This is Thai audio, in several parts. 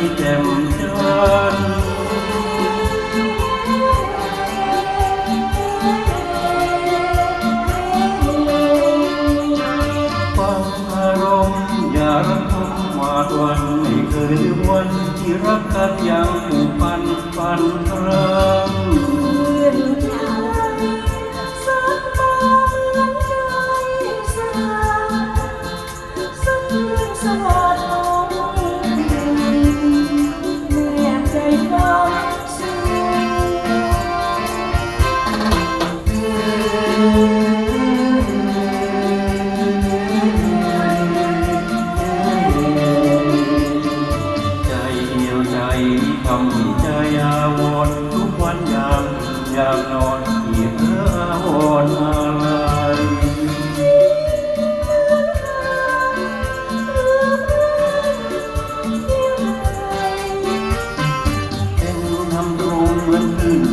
จแจ่มชันฟังอารมณ์อย่ารักทมหวาดวันไม่เคยลืมวันที่รักกันอย่างผูกพันฝันครั้ง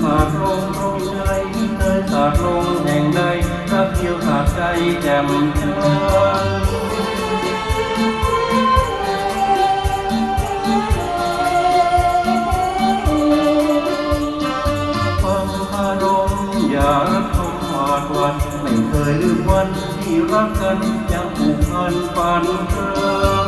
ขากลงตรงใจเคยฝากลงแห่งใดรักเดียวฝากใจแจ่มชันฟังอารมณ์อย่ารักทมหวาดหวันไม่เคยลืมวันที่รักกันยังผูกพันฝันเพิ่ม